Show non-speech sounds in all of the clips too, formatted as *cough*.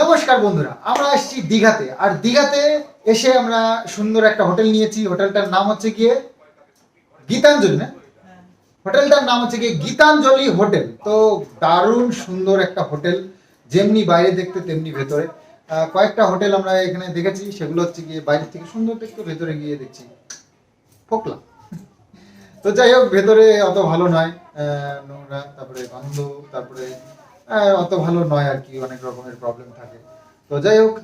নমস্কার বন্ধুরা, আমরা এসেছি দীঘাতে। আর দীঘাতে এসে আমরা সুন্দর একটা হোটেল নিয়েছি। হোটেলটার নাম হচ্ছে গিয়ে গীতাঞ্জলি, না? হোটেলটার নাম হচ্ছে গিয়ে গীতাঞ্জলি হোটেল। তো দারুণ সুন্দর একটা হোটেল, যেমনি বাইরে দেখতে তেমনি ভেতরে। কয়েকটা হোটেল আমরা এখানে দেখেছি, সেগুলো হচ্ছে গিয়ে বাইরে থেকে সুন্দর দেখতে ভেতরে গিয়ে দেখছি। ফোকলা। তো যাই হোক, ভেতরে অত ভালো নয়। নোংরা, তারপরে গন্ধ, তারপরে অত ভালো নয় আর কি, অনেক রকমের প্রবলেম থাকে। তো যাই হোক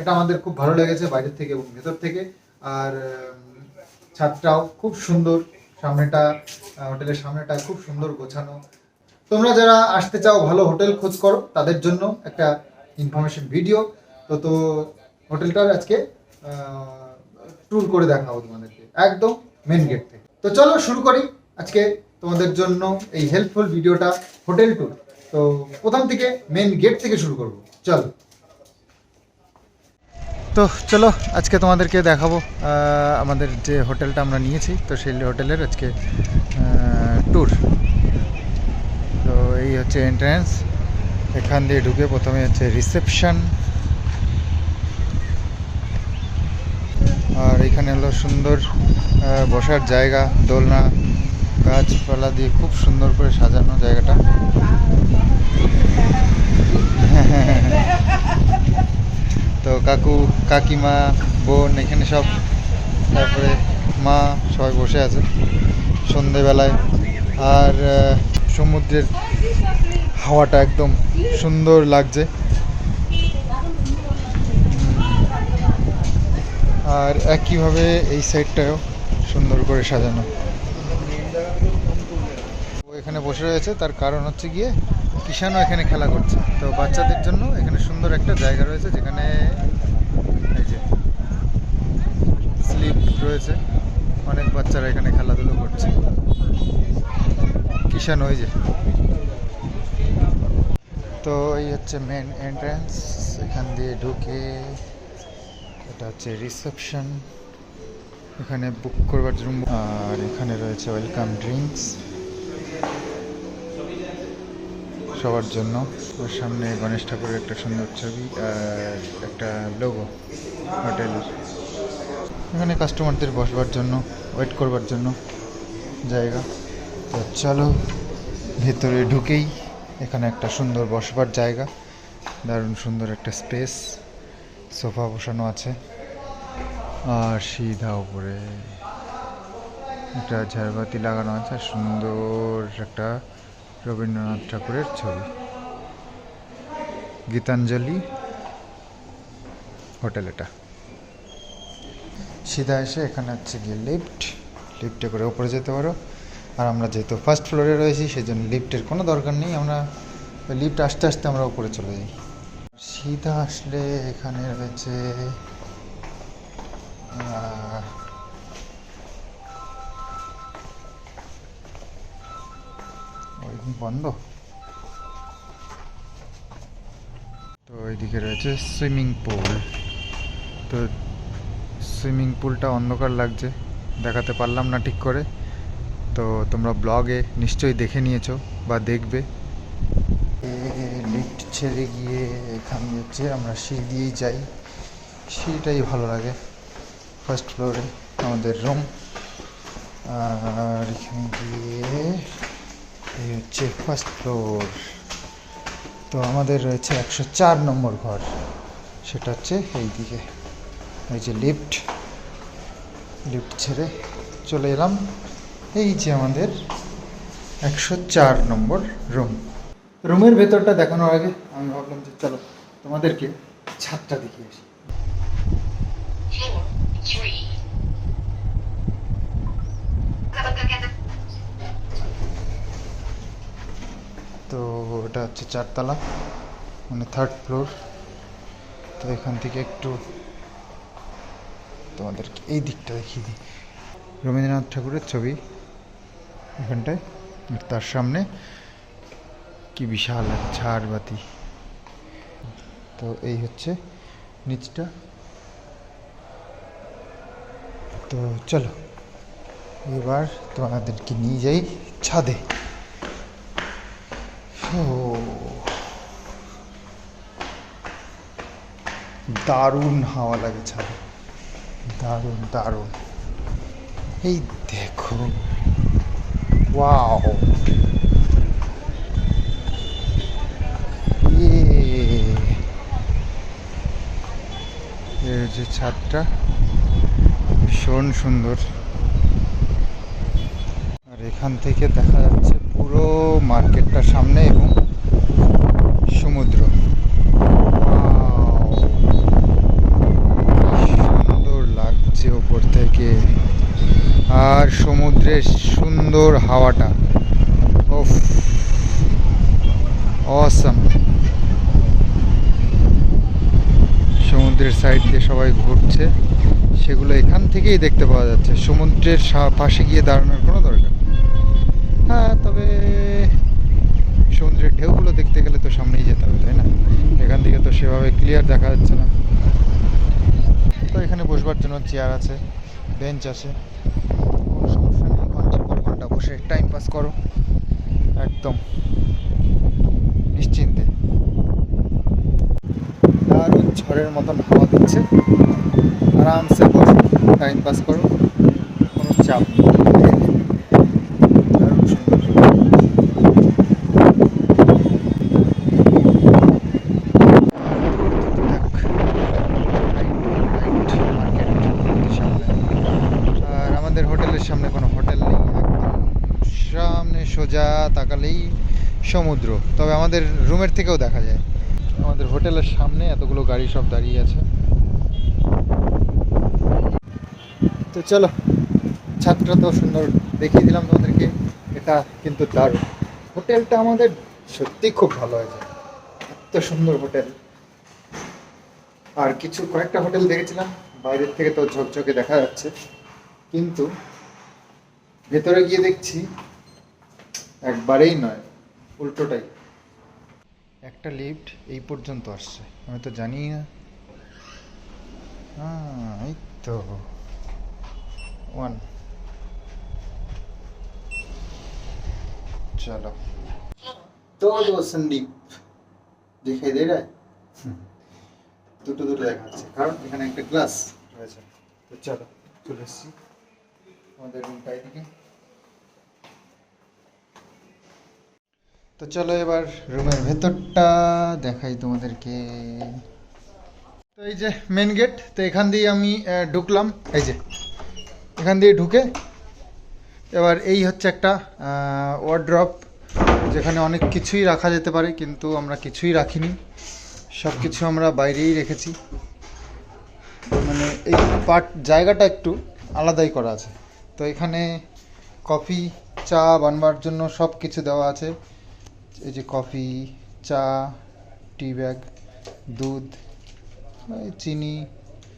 এটা আমাদের খুব ভালো লেগেছে বাইরের থেকে এবং ভেতর থেকে। আর ছাদটাও খুব সুন্দর, সামনেটা হোটেলের সামনেটা খুব সুন্দর গোছানো। তোমরা যারা আসতে চাও, ভালো হোটেল খোঁজ করো, তাদের জন্য একটা ইনফরমেশন ভিডিও তো তো, হোটেলটার আজকে ট্যুর করে দেখাবো তোমাদেরকে, একদম মেন গেট থেকে। তো চলো শুরু করি, আজকে তোমাদের জন্য এই হেল্পফুল ভিডিওটা হোটেল ট্যুর তো প্রথম থেকে মেন গেট থেকে শুরু করব। চল। তো চলো, আজকে তোমাদেরকে দেখাবো আমাদের যে হোটেলটা আমরা নিয়েছি, তো সেই হোটেলের আজকে ট্যুর তো এই হচ্ছে এন্ট্রান্স এখান দিয়ে ঢুকে প্রথমে হচ্ছে রিসেপশন আর এখানে হলো সুন্দর বসার জায়গা, দোলনা, গাছপালা দিয়ে খুব সুন্দর করে সাজানো জায়গাটা। *laughs* তো কাকু, কাকিমা, বোন, এখানে সব? তারপরে মা সবাই বসে আছে সন্ধেবেলায়। আর সমুদ্রের হাওয়াটা একদম সুন্দর লাগছে। আর একইভাবে এই সাইডটাও সুন্দর করে সাজানো। এখানে বসে রয়েছে, তার কারণ হচ্ছে গিয়ে কিষানও এখানে খেলা করছে। তো বাচ্চাদের জন্য এখানে সুন্দর একটা জায়গা রয়েছে যেখানে এই যে স্লিপ রয়েছে। অনেক বাচ্চারা এখানে খেলাধুলো করছে। কিষান ওই যে। তো এই হচ্ছে মেন এন্ট্রান্স এখান দিয়ে ঢুকে এটা হচ্ছে রিসেপশন এখানে বুক করবার রুম আর এখানে রয়েছে ওয়েলকাম ড্রিঙ্কস সবার জন্য। ওর সামনে গণেশ ঠাকুরের একটা সুন্দর ছবি আর একটা লোগো হোটেলের এখানে কাস্টমারদের বসবার জন্য ওয়েট করবার জন্য জায়গা। তো চলো, ভেতরে ঢুকেই এখানে একটা সুন্দর বসবার জায়গা। দারুণ সুন্দর একটা স্পেস সোফা বসানো আছে। আর সিধা উপরে। একটা ঝাড়বাতি লাগানো আছে, সুন্দর একটা রবীন্দ্রনাথ ঠাকুরের ছবি। গীতাঞ্জলি হোটেল এটা। সিধা এসে এখানে হচ্ছে গিয়ে লিফট, লিফটে করে উপরে যেতে পারো। আর আমরা যেহেতু ফার্স্ট ফ্লোরে রয়েছি সেই জন্য লিফটের কোনো দরকার নেই। আমরা লিফট আসতে আসতে আমরা উপরে চলে যাই। সিধা আসলে এখানে রয়েছে ওই বন্ধ। তো এইদিকে রয়েছে সুইমিং পুল। তো সুইমিং পুলটা অন্ধকার লাগছে, দেখাতে পারলাম না ঠিক করে। তো তোমরা ব্লগে নিশ্চয়ই দেখে নিয়েছো বা দেখবে। লিফট ছেড়ে গিয়ে এখানে হচ্ছে আমরা সিঁড়ি দিয়েই যাই। সিঁড়িটাই ভালো লাগে। ফার্স্ট ফ্লোরে আমাদের রুম আর এখানে গিয়ে এই হচ্ছে ফার্স্ট ফ্লোর তো আমাদের রয়েছে একশো চার নম্বর ঘর। সেটা হচ্ছে এই দিকে এই যে লিফট লিফট ছেড়ে চলে এলাম। এই যে আমাদের একশো চার নম্বর রুম রুমের ভেতরটা দেখানোর আগে আমি ভাবলাম যে চলো তোমাদেরকে ছাদটা দেখিয়ে আসি। এটা হচ্ছে চারতলা মানে থার্ড ফ্লোর তো এখান থেকে একটু তোমাদেরকে এই দিকটা দেখিয়ে দিই। রবীন্দ্রনাথ ঠাকুরের ছবি এখানটায় তার সামনে কি বিশাল এক ঝাড়বাতি তো এই হচ্ছে নিচটা। তো চলো, এবার তোমাদেরকে নিয়ে যাই ছাদে। দারুণ হাওয়া লাগে ছাদে দারুণ দারুণ। এই দেখো। ওয়াও। এর যে ছাদটা ভীষণ সুন্দর। আর এখান থেকে দেখা যাচ্ছে পুরো মার্কেটটা সামনে এবং সমুদ্র! সুন্দর লাগছে ওপর থেকে। আর সমুদ্রের সুন্দর হাওয়াটা। ওফ অসাম। সমুদ্রের সাইড দিয়ে সবাই ঘুরছে। সেগুলো এখান থেকেই দেখতে পাওয়া যাচ্ছে। সমুদ্রের পাশে গিয়ে দাঁড়ানোর। হ্যাঁ তবে সমুদ্রের ঢেউগুলো দেখতে গেলে তো সামনেই যেতে হবে, তাই না? এখান থেকে তো সেভাবে ক্লিয়ার দেখা যাচ্ছে না। তো এখানে বসবার জন্য চেয়ার আছে বেঞ্চ আছে। কোনো সমস্যা নেই ঘণ্টার পর ঘণ্টা বসে টাইম পাস করো। একদম নিশ্চিন্তে। দারুণ ঝড়ের মতন হাওয়া দিচ্ছে। আরামসে বসো টাইম পাস করো, কোনো চাপ নেই দারুণ সুন্দর আর আমাদের হোটেলের সামনে কোনো হোটেল নেই একদম সামনে সোজা তাকালেই সমুদ্র, তবে আমাদের রুমের থেকেও দেখা যায়। আমাদের হোটেলের সামনে এতগুলো গাড়ি সব দাঁড়িয়ে আছে। তো চলো, ছাদটা তো সুন্দর দেখিয়ে দিলাম তোমাদেরকে, এটা কিন্তু দারুণ। হোটেলটা আমাদের সত্যি খুব ভালো হয়েছে। এত সুন্দর হোটেল। আর কিছু কয়েকটা হোটেল দেখেছিলাম, বাইরের থেকে তো ঝকঝকে দেখা যাচ্ছে। কিন্তু ভেতরে গিয়ে দেখছি, একবারেই নয়। উল্টোটাই একটা লিফট এই পর্যন্ত আসছে আমি তো জানি না হ্যাঁ এই তো ওয়ান चलो तो दो संदीप দেখাই দে রে দুটো দুটো দেখা যাচ্ছে কারণ এখানে একটা গ্লাস রয়েছে তো চলো চলে এসছি আমাদের রুমটা এদিকে তো চলো এবার রুমের ভেতরটা দেখাই তোমাদেরকে। তো এই যে মেন গেট তো এখান দিয়ে আমি ঢুকলাম। এই যে, এখান দিয়ে ঢুকে এবার এই হচ্ছে একটা ওয়ার্ড্রপ যেখানে অনেক কিছুই রাখা যেতে পারে, কিন্তু আমরা কিছুই রাখিনি। সব কিছু আমরা বাইরেই রেখেছি। মানে এই পার্ট জায়গাটা একটু আলাদাই করা আছে। তো এখানে কফি চা বানবার জন্য সব কিছু দেওয়া আছে। এই যে কফি, চা, টি ব্যাগ, দুধ চিনি,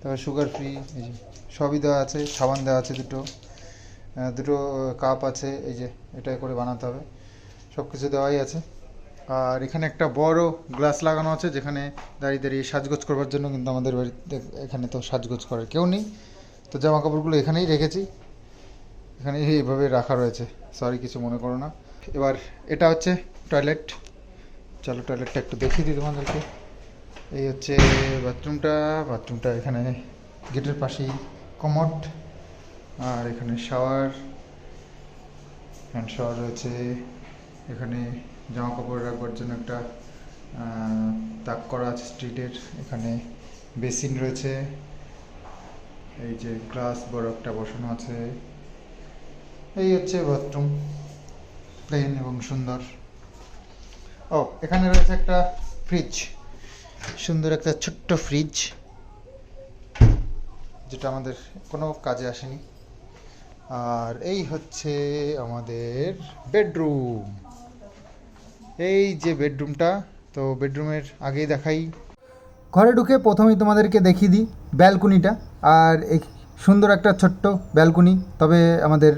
তারপর সুগার ফ্রি এই যে সবই দেওয়া আছে, সাবান দেওয়া আছে দুটো। দুটো কাপ আছে, এই যে এটা করে বানাতে হবে। সব কিছু দেওয়াই আছে। আর এখানে একটা বড় গ্লাস লাগানো আছে, যেখানে দাঁড়িয়ে দাঁড়িয়ে সাজগোজ করবার জন্য কিন্তু আমাদের বাড়িতে এখানে তো সাজগোজ করার কেউ নেই। তো জামা কাপড়গুলো এখানেই রেখেছি। এখানে এইভাবে রাখা রয়েছে। সরি কিছু মনে করো না। এবার এটা হচ্ছে টয়লেট চলো টয়লেটটা একটু দেখিয়ে দিই তোমাদেরকে। এই হচ্ছে বাথরুমটা বাথরুমটা এখানে গেটের পাশেই কমট আর এখানে শাওয়ার হ্যান্ড শাওয়ার রয়েছে। এখানে জামা কাপড় রাখবার জন্য একটা তাক করা আছে স্ট্রিটের এখানে বেসিন রয়েছে। এই যে গ্লাস বড় একটা বসানো আছে। এই হচ্ছে বাথরুম প্লেন এবং সুন্দর। ও, এখানে রয়েছে একটা ফ্রিজ সুন্দর একটা ছোট্ট ফ্রিজ যেটা আমাদের কোনো কাজে আসেনি। আর এই হচ্ছে আমাদের বেডরুম এই যে বেডরুমটা তো বেডরুমের আগেই দেখাই। ঘরে ঢুকে প্রথমেই তোমাদেরকে দেখিয়ে দিই ব্যালকনিটা। আর সুন্দর একটা ছোট্ট ব্যালকনি, তবে আমাদের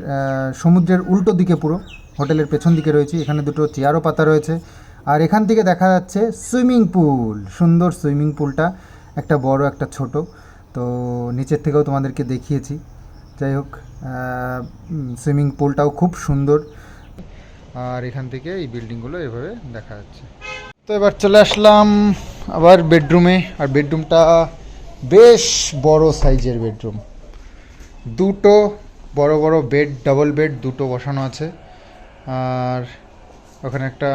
সমুদ্রের উল্টো দিকে পুরো। হোটেলের পেছন দিকে রয়েছে, এখানে দুটো চেয়ারও পাতা রয়েছে। আর এখান থেকে দেখা যাচ্ছে সুইমিং পুল, সুন্দর সুইমিং পুলটা, একটা বড়, একটা ছোট। তো নিচের থেকেও তোমাদেরকে দেখিয়েছি। যাই হোক সুইমিং পুলটাও খুব সুন্দর। আর এখান থেকে এই বিল্ডিংগুলো এভাবে দেখা যাচ্ছে। তো এবার চলে আসলাম আবার বেডরুমে। আর বেডরুমটা বেশ বড় সাইজের বেডরুম। দুটো বড় বড় বেড, ডাবল বেড, দুটো বসানো আছে। আর ওখানে একটা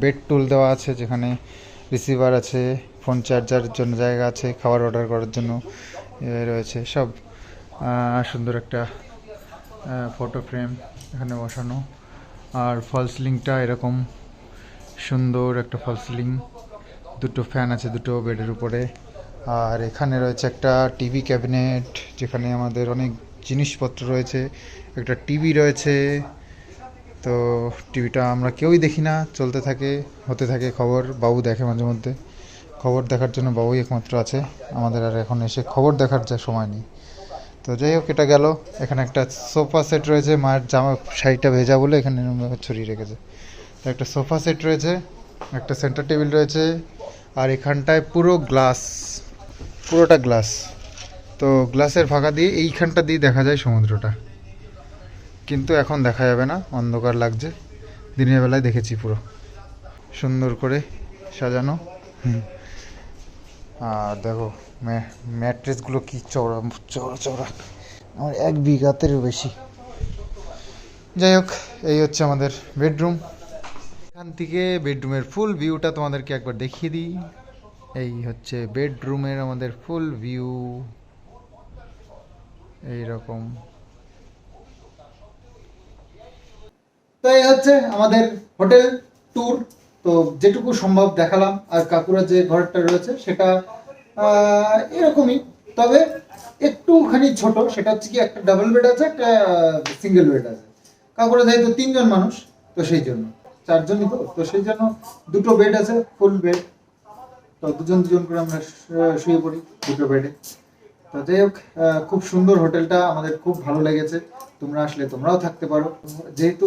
বেড টুল দেওয়া আছে যেখানে রিসিভার আছে ফোন চার্জারের জন্য জায়গা আছে, খাবার অর্ডার করার জন্য রয়েছে, সব সুন্দর একটা ফটো ফ্রেম এখানে বসানো। আর ফল সিলিংটা এরকম সুন্দর একটা ফল সিলিং দুটো ফ্যান আছে দুটো বেডের উপরে। আর এখানে রয়েছে একটা টিভি ক্যাবিনেট যেখানে আমাদের অনেক জিনিসপত্র রয়েছে, একটা টিভি রয়েছে তো টিভিটা আমরা কেউই দেখি না, চলতে থাকে, হতে থাকে খবর, বাবু দেখে মাঝে মধ্যে। খবর দেখার জন্য বাবুই একমাত্র আছে, আমাদের আর এখন এসে খবর দেখার যা সময় নেই। তো যাই হোক, এটা গেল। এখানে একটা সোফা সেট রয়েছে, মায়ের জামা শাড়িটা ভেজা বলে এখানে ছড়িয়ে রেখেছে। তো একটা সোফা সেট রয়েছে, একটা সেন্টার টেবিল রয়েছে, আর এখানটায় পুরো গ্লাস, পুরোটা গ্লাস। তো গ্লাসের ফাঁকা দিয়ে এইখানটা দিয়ে দেখা যায় সমুদ্রটা। কিন্তু এখন দেখা যাবে না, অন্ধকার লাগছে। দিনের বেলায় দেখেছি পুরো। সুন্দর করে সাজানো। আর দেখো ম্যাট্রেসগুলো কি চওড়া চওড়া চওড়া। আমার এক বিঘাতেরও বেশি। যাই হোক, এই হচ্ছে আমাদের বেডরুম। এখান থেকে বেডরুমের ফুল ভিউটা তোমাদেরকে একবার দেখিয়ে দিই। এই হচ্ছে বেডরুমের আমাদের ফুল ভিউ। এই তো এই হচ্ছে আমাদের হোটেল ট্যুর তো যেটুকু সম্ভব দেখালাম। আর কাকুরা যে ঘরটা রয়েছে, সেটা এরকমই। তবে একটুখানি ছোট, সেটা হচ্ছে কি একটা ডাবল বেড আছে, একটা সিঙ্গেল বেড আছে। কাকুরা যেহেতু তিনজন মানুষ, তো সেই জন্য। চারজনই তো তো সেই জন্য দুটো বেড আছে ফুল বেড তো দুজন দুজন করে আমরা শুয়ে পড়ি দুটো বেডে যাই হোক খুব সুন্দর হোটেলটা, আমাদের খুব ভালো লেগেছে। তোমরা আসলে তোমরাও থাকতে পারো। যেহেতু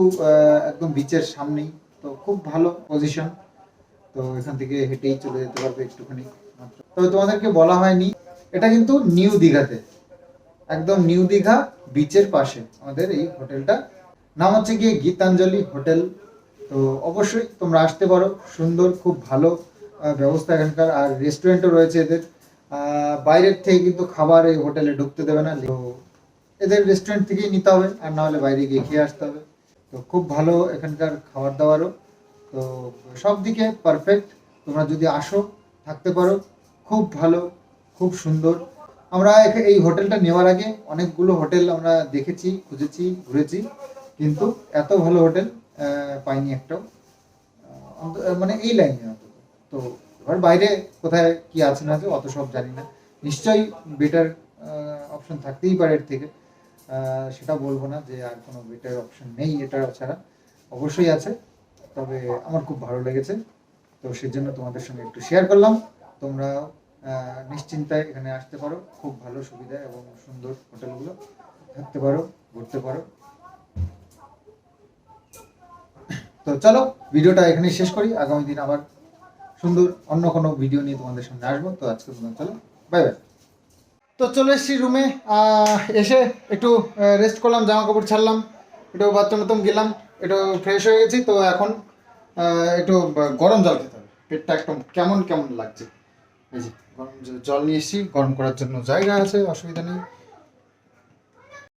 একদম বিচের সামনেই, তো খুব ভালো পজিশন তো এখান থেকে হেঁটেই চলে যেতে পারবে একটুখানি মাত্র। তবে তোমাদেরকে বলা হয়নি, এটা কিন্তু নিউ দীঘাতে। একদম নিউ দীঘা বিচের পাশে আমাদের এই হোটেলটা। নাম হচ্ছে গিয়ে গীতাঞ্জলি হোটেল। তো অবশ্যই তোমরা আসতে পারো। সুন্দর, খুব ভালো ব্যবস্থা এখানকার। আর রেস্টুরেন্টও রয়েছে এদের। বাইরের থেকে কিন্তু খাবার এই হোটেলে ঢুকতে দেবে না। এদের রেস্টুরেন্ট থেকেই নিতে হবে, আর না হলে বাইরে গিয়ে খেয়ে আসতে হবে। তো খুব ভালো এখানকার খাবার দাবারও। তো সব দিকে পারফেক্ট তোমরা যদি আসো, থাকতে পারো, খুব ভালো, খুব সুন্দর। আমরা এই হোটেলটা নেওয়ার আগে অনেকগুলো হোটেল আমরা দেখেছি, খুঁজেছি, ঘুরেছি। কিন্তু এত ভালো হোটেল পাইনি একটাও। মানে এই লাইনে অন্তত। তো এবার বাইরে কোথায় কি আছে না আছে, অত সব জানি না। নিশ্চয়ই বেটার অপশন থাকতেই পারে এর থেকে। সেটা বলব না যে আর কোনো বেটার অপশন নেই এটা ছাড়া। অবশ্যই আছে, তবে আমার খুব ভালো লেগেছে। তো সেজন্য তোমাদের সঙ্গে একটু শেয়ার করলাম। তোমরা নিশ্চিন্তায় এখানে আসতে পারো। খুব ভালো সুবিধা এবং সুন্দর হোটেলগুলো থাকতে পারো, ঘুরতে পারো। তো চলো, ভিডিওটা এখানেই শেষ করি। আগামী দিন আবার সুন্দর অন্য কোনো ভিডিও নিয়ে তোমাদের সামনে আসব। তো আজকে চলো বাই বাই তো চলে এসেছি রুমে এসে একটু রেস্ট করলাম জামা কাপড় ছাড়লাম, একটু বাথরুম টাথরুম গেলাম, একটু ফ্রেশ হয়ে গেছি, তো এখন একটু গরম জল খেতে হবে। পেটটা একদম কেমন কেমন লাগছে। এই যে, গরম জল নিয়ে এসেছি, গরম করার জন্য জায়গা আছে, অসুবিধা নেই।